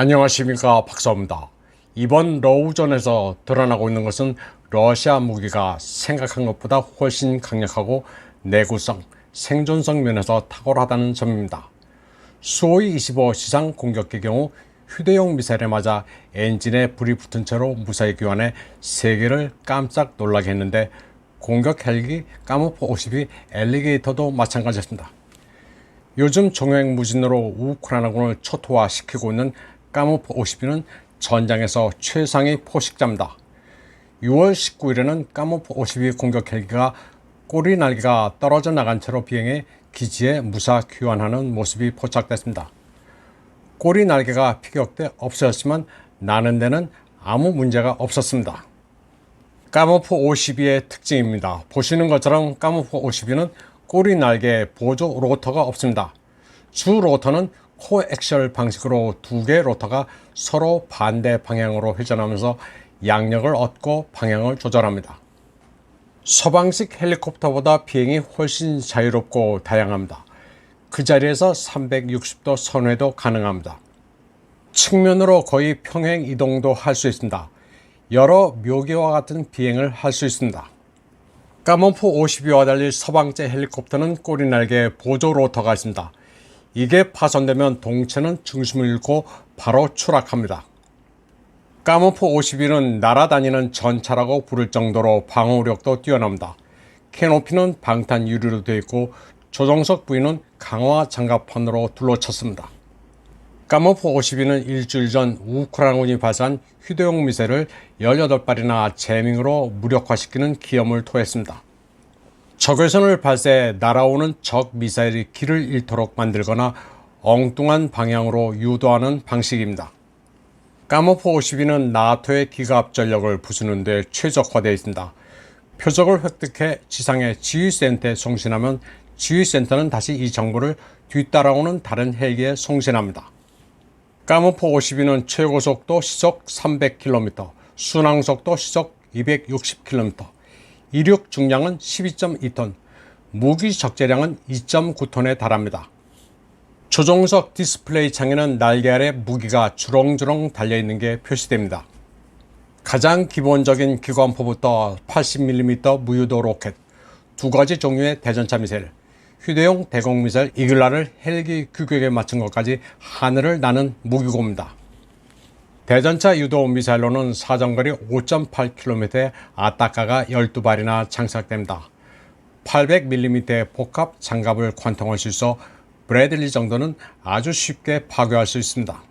안녕하십니까 박사입니다. 이번 러우전에서 드러나고 있는 것은 러시아 무기가 생각한 것보다 훨씬 강력하고 내구성, 생존성 면에서 탁월하다는 점입니다. 수호이 25 시상 공격의 경우 휴대용 미사일에 맞아 엔진에 불이 붙은 채로 무사히 귀환해 세계를 깜짝 놀라게 했는데 공격 헬기 까무프 52 엘리게이터도 마찬가지였습니다. 요즘 종횡 무진으로 우크라이나군을 초토화시키고 있는 까무프 52는 전장에서 최상의 포식자입니다. 6월 19일에는 까무프 52 공격 헬기가 꼬리 날개가 떨어져 나간 채로 비행해 기지에 무사 귀환하는 모습이 포착됐습니다. 꼬리 날개가 피격돼 없어졌지만 나는 데는 아무 문제가 없었습니다. 까무프 52의 특징입니다. 보시는 것처럼 까무프 52는 꼬리 날개 보조 로터가 없습니다. 주 로터는 코엑셜 방식으로 두 개의 로터가 서로 반대 방향으로 회전하면서 양력을 얻고 방향을 조절합니다. 서방식 헬리콥터보다 비행이 훨씬 자유롭고 다양합니다. 그 자리에서 360도 선회도 가능합니다. 측면으로 거의 평행 이동도 할 수 있습니다. 여러 묘기와 같은 비행을 할 수 있습니다. 까몬프 52와 달리 서방제 헬리콥터는 꼬리날개 보조 로터가 있습니다. 이게 파손되면 동체는 중심을 잃고 바로 추락합니다. 까모프 52는 날아다니는 전차라고 부를 정도로 방어력도 뛰어납니다. 캐노피는 방탄 유리로 되어 있고 조종석 부위는 강화 장갑판으로 둘러쳤습니다. 까모프 52는 일주일 전 우크라이나군이 발사한 휴대용 미사일을 18발이나 재밍으로 무력화시키는 기염을 토했습니다. 적외선을 발사해 날아오는 적 미사일이 길을 잃도록 만들거나 엉뚱한 방향으로 유도하는 방식입니다. 까모프 52는 나토의 기갑 전력을 부수는 데 최적화되어 있습니다. 표적을 획득해 지상의 지휘센터에 송신하면 지휘센터는 다시 이 정보를 뒤따라오는 다른 헬기에 송신합니다. 까모프 52는 최고 속도 시속 300km, 순항 속도 시속 260km, 이륙 중량은 12.2톤, 무기 적재량은 2.9톤에 달합니다. 조종석 디스플레이 창에는 날개 아래 무기가 주렁주렁 달려있는 게 표시됩니다. 가장 기본적인 기관포부터 80mm 무유도 로켓, 두 가지 종류의 대전차 미사일, 휴대용 대공 미사일 이글라를 헬기 규격에 맞춘 것까지 하늘을 나는 무기고입니다. 대전차 유도 미사일로는 사정거리 5.8km의 아따카가 12발이나 장착됩니다. 800mm의 복합 장갑을 관통할 수 있어 브래들리 정도는 아주 쉽게 파괴할 수 있습니다.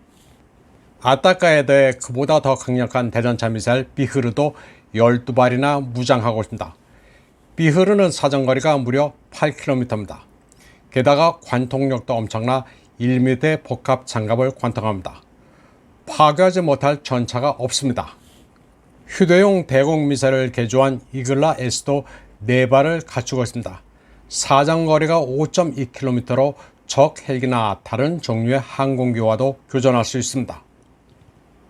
아따카에 더해 그보다 더 강력한 대전차 미사일 비흐르도 12발이나 무장하고 있습니다. 비흐르는 사정거리가 무려 8km입니다. 게다가 관통력도 엄청나 1m의 복합 장갑을 관통합니다. 파괴하지 못할 전차가 없습니다. 휴대용 대공 미사일을 개조한 이글라 S도 4발을 갖추고 있습니다. 사정거리가 5.2km로 적 헬기나 다른 종류의 항공기와도 교전할 수 있습니다.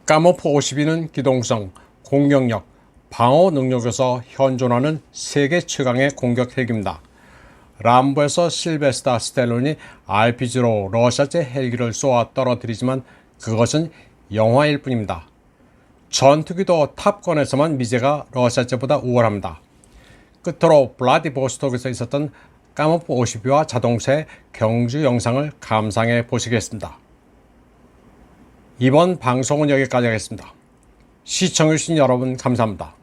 까모프 52는 기동성, 공격력, 방어 능력에서 현존하는 세계 최강의 공격 헬기입니다. 람보에서 실베스타 스텔론이 RPG로 러시아제 헬기를 쏘아 떨어뜨리지만 그것은 영화일 뿐입니다. 전투기도 탑건에서만 미제가 러시아제보다 우월합니다. 끝으로 블라디보스톡에서 있었던 까모프 52와 자동차의 경주 영상을 감상해 보시겠습니다. 이번 방송은 여기까지 하겠습니다. 시청해주신 여러분 감사합니다.